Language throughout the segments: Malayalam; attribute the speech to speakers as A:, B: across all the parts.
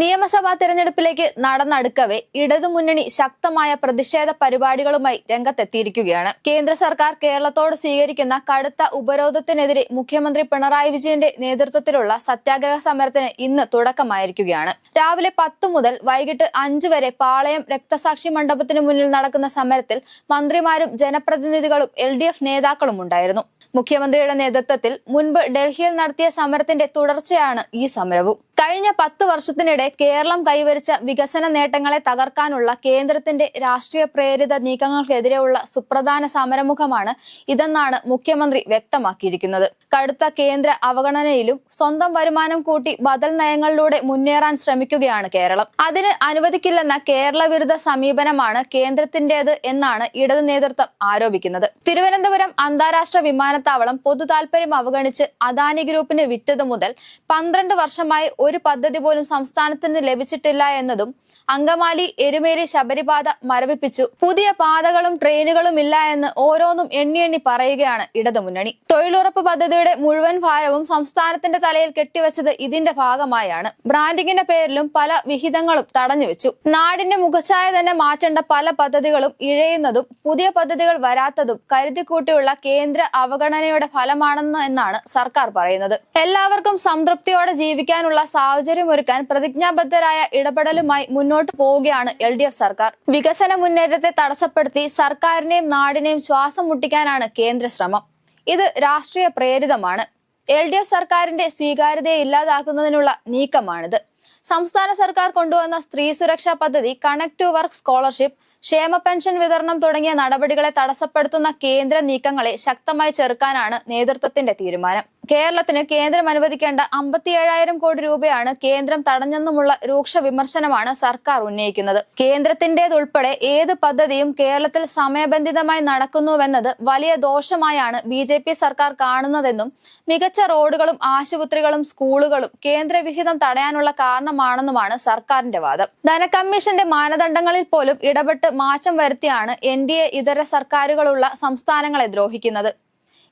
A: നിയമസഭാ തെരഞ്ഞെടുപ്പിലേക്ക് നടന്നടുക്കവേ ഇടതുമുന്നണി ശക്തമായ പ്രതിഷേധ പരിപാടികളുമായി രംഗത്തെത്തിയിരിക്കുകയാണ്. കേന്ദ്ര സർക്കാർ കേരളത്തോട് സ്വീകരിക്കുന്ന കടുത്ത ഉപരോധത്തിനെതിരെ മുഖ്യമന്ത്രി പിണറായി വിജയന്റെ നേതൃത്വത്തിലുള്ള സത്യാഗ്രഹ സമരത്തിന് ഇന്ന് തുടക്കമായിരിക്കുകയാണ്. രാവിലെ പത്ത് മുതൽ വൈകിട്ട് അഞ്ച് വരെ പാളയം രക്തസാക്ഷി മണ്ഡപത്തിന് മുന്നിൽ നടക്കുന്ന സമരത്തിൽ മന്ത്രിമാരും ജനപ്രതിനിധികളും എൽ നേതാക്കളും ഉണ്ടായിരുന്നു. മുഖ്യമന്ത്രിയുടെ നേതൃത്വത്തിൽ മുൻപ് ഡൽഹിയിൽ നടത്തിയ സമരത്തിന്റെ തുടർച്ചയാണ് ഈ സമരവും. കഴിഞ്ഞ പത്ത് വർഷത്തിനിടെ കേരളം കൈവരിച്ച വികസന നേട്ടങ്ങളെ തകർക്കാനുള്ള കേന്ദ്രത്തിന്റെ രാഷ്ട്രീയ പ്രേരിത നീക്കങ്ങൾക്കെതിരെയുള്ള സുപ്രധാന സമരമുഖമാണ് ഇതെന്നാണ് മുഖ്യമന്ത്രി വ്യക്തമാക്കിയിരിക്കുന്നത്. കടുത്ത കേന്ദ്ര അവഗണനയിലും സ്വന്തം വരുമാനം കൂട്ടി ബദൽ നയങ്ങളിലൂടെ മുന്നേറാൻ ശ്രമിക്കുകയാണ് കേരളം. അതിന് അനുവദിക്കില്ലെന്ന കേരള വിരുദ്ധ സമീപനമാണ് കേന്ദ്രത്തിന്റേത് എന്നാണ് ഇടതു നേതൃത്വം ആരോപിക്കുന്നത്. തിരുവനന്തപുരം അന്താരാഷ്ട്ര വിമാനത്താവളം പൊതു താൽപര്യം അവഗണിച്ച് അദാനി ഗ്രൂപ്പിന് വിറ്റതു മുതൽ പന്ത്രണ്ട് വർഷമായി ഒരു പദ്ധതി പോലും സംസ്ഥാനത്തിന് ലഭിച്ചിട്ടില്ല എന്നതും അങ്കമാലി എരുമേലി ശബരിപാത മരവിപ്പിച്ചു. പുതിയ പാതകളും ട്രെയിനുകളും ഇല്ല എന്ന് ഓരോന്നും എണ്ണി എണ്ണി പറയുകയാണ് ഇടതുമുന്നണി. തൊഴിലുറപ്പ് പദ്ധതിയുടെ മുഴുവൻ ഭാരവും സംസ്ഥാനത്തിന്റെ തലയിൽ കെട്ടിവെച്ചത് ഇതിന്റെ ഭാഗമായാണ്. ബ്രാൻഡിങ്ങിന്റെ പേരിലും പല വിഹിതങ്ങളും തടഞ്ഞുവെച്ചു നാടിന്റെ മുഖച്ഛായ തന്നെ മാറ്റേണ്ട പല പദ്ധതികളും ഇഴയുന്നതും പുതിയ പദ്ധതികൾ വരാത്തതും കരുതിക്കൂട്ടിയുള്ള കേന്ദ്ര അവഗണനയുടെ ഫലമാണെന്ന് എന്നാണ് സർക്കാർ പറയുന്നത്. എല്ലാവർക്കും സംതൃപ്തിയോടെ ജീവിക്കാനുള്ള സാഹചര്യമൊരുക്കാൻ പ്രതിജ്ഞാബദ്ധരായ ഇടപെടലുമായി മുന്നോട്ട് പോവുകയാണ് എൽ ഡി എഫ് സർക്കാർ. വികസന മുന്നേറ്റത്തെ തടസ്സപ്പെടുത്തി സർക്കാരിനെയും നാടിനെയും ശ്വാസം മുട്ടിക്കാനാണ് കേന്ദ്ര ശ്രമം ഇത് രാഷ്ട്രീയ പ്രേരിതമാണ്. എൽ ഡി എഫ് സർക്കാരിന്റെ സ്വീകാര്യതയെ ഇല്ലാതാക്കുന്നതിനുള്ള നീക്കമാണിത്. സംസ്ഥാന സർക്കാർ കൊണ്ടുവന്ന സ്ത്രീ സുരക്ഷാ പദ്ധതി കണക്ട് ടു വർക്ക് സ്കോളർഷിപ്പ് ക്ഷേമ പെൻഷൻ വിതരണം തുടങ്ങിയ നടപടികളെ തടസ്സപ്പെടുത്തുന്ന കേന്ദ്ര നീക്കങ്ങളെ ശക്തമായി ചെറുക്കാനാണ് നേതൃത്വത്തിന്റെ തീരുമാനം. കേരളത്തിന് കേന്ദ്രം അനുവദിക്കേണ്ട അമ്പത്തിയേഴായിരം കോടി രൂപയാണ് കേന്ദ്രം തടഞ്ഞെന്നുമുള്ള രൂക്ഷ വിമർശനമാണ് സർക്കാർ ഉന്നയിക്കുന്നത്. കേന്ദ്രത്തിന്റേതുൾപ്പെടെ ഏത് പദ്ധതിയും കേരളത്തിൽ സമയബന്ധിതമായി നടക്കുന്നുവെന്നത് വലിയ ദോഷമായാണ് ബി സർക്കാർ കാണുന്നതെന്നും മികച്ച റോഡുകളും ആശുപത്രികളും സ്കൂളുകളും കേന്ദ്രവിഹിതം തടയാനുള്ള കാരണമാണെന്നുമാണ് സർക്കാരിന്റെ വാദം. ധനകമ്മീഷന്റെ മാനദണ്ഡങ്ങളിൽ പോലും ഇടപെട്ട് മാറ്റം വരുത്തിയാണ് എൻ ഇതര സർക്കാരുകളുള്ള സംസ്ഥാനങ്ങളെ ദ്രോഹിക്കുന്നത്.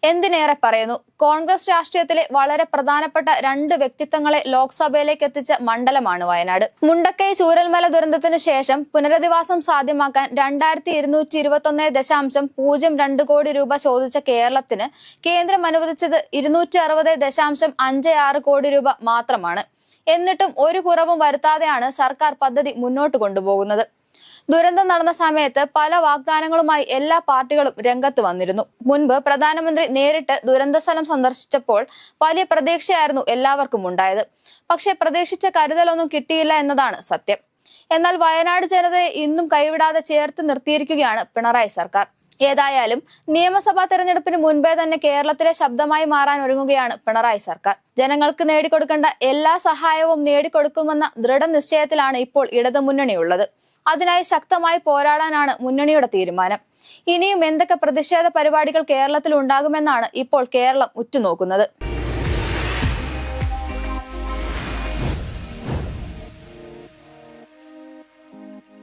A: എന്തിനേറെ പറയുന്നു? കോൺഗ്രസ് രാഷ്ട്രീയത്തിലെ വളരെ പ്രധാനപ്പെട്ട രണ്ട് വ്യക്തിത്വങ്ങളെ ലോക്സഭയിലേക്ക് എത്തിച്ച മണ്ഡലമാണ് വയനാട്. മുണ്ടക്കൈ ചൂരൽമല ദുരന്തത്തിന് ശേഷം പുനരധിവാസം സാധ്യമാക്കാൻ രണ്ടായിരത്തി ഇരുന്നൂറ്റി ഇരുപത്തി ഒന്ന് ദശാംശം പൂജ്യം രണ്ട് കോടി രൂപ ചോദിച്ച കേരളത്തിന് കേന്ദ്രം അനുവദിച്ചത് ഇരുന്നൂറ്റി അറുപത് ദശാംശം അഞ്ച് ആറ് കോടി രൂപ മാത്രമാണ്. എന്നിട്ടും ഒരു കുറവും വരുത്താതെയാണ് സർക്കാർ പദ്ധതി മുന്നോട്ട് കൊണ്ടുപോകുന്നത്. ദുരന്തം നടന്ന സമയത്ത് പല വാഗ്ദാനങ്ങളുമായി എല്ലാ പാർട്ടികളും രംഗത്ത് വന്നിരുന്നു. മുൻപ് പ്രധാനമന്ത്രി നേരിട്ട് ദുരന്ത സന്ദർശിച്ചപ്പോൾ വലിയ പ്രതീക്ഷയായിരുന്നു എല്ലാവർക്കും ഉണ്ടായത്. പക്ഷെ പ്രതീക്ഷിച്ച കരുതലൊന്നും കിട്ടിയില്ല എന്നതാണ് സത്യം. എന്നാൽ വയനാട് ജനതയെ ഇന്നും കൈവിടാതെ ചേർത്ത് നിർത്തിയിരിക്കുകയാണ് പിണറായി സർക്കാർ. ഏതായാലും നിയമസഭാ തെരഞ്ഞെടുപ്പിന് മുൻപേ തന്നെ കേരളത്തിലെ ശബ്ദമായി മാറാൻ ഒരുങ്ങുകയാണ് പിണറായി സർക്കാർ. ജനങ്ങൾക്ക് നേടിക്കൊടുക്കേണ്ട എല്ലാ സഹായവും നേടിക്കൊടുക്കുമെന്ന ദൃഢനിശ്ചയത്തിലാണ് ഇപ്പോൾ ഇടതുമുന്നണിയുള്ളത്. അതിനായി ശക്തമായി പോരാടാനാണ് മുന്നണിയുടെ തീരുമാനം. ഇനിയും എന്തൊക്കെ പ്രതിഷേധ പരിപാടികൾ കേരളത്തിൽ ഉണ്ടാകുമെന്നാണ് ഇപ്പോൾ കേരളം ഉറ്റുനോക്കുന്നത്.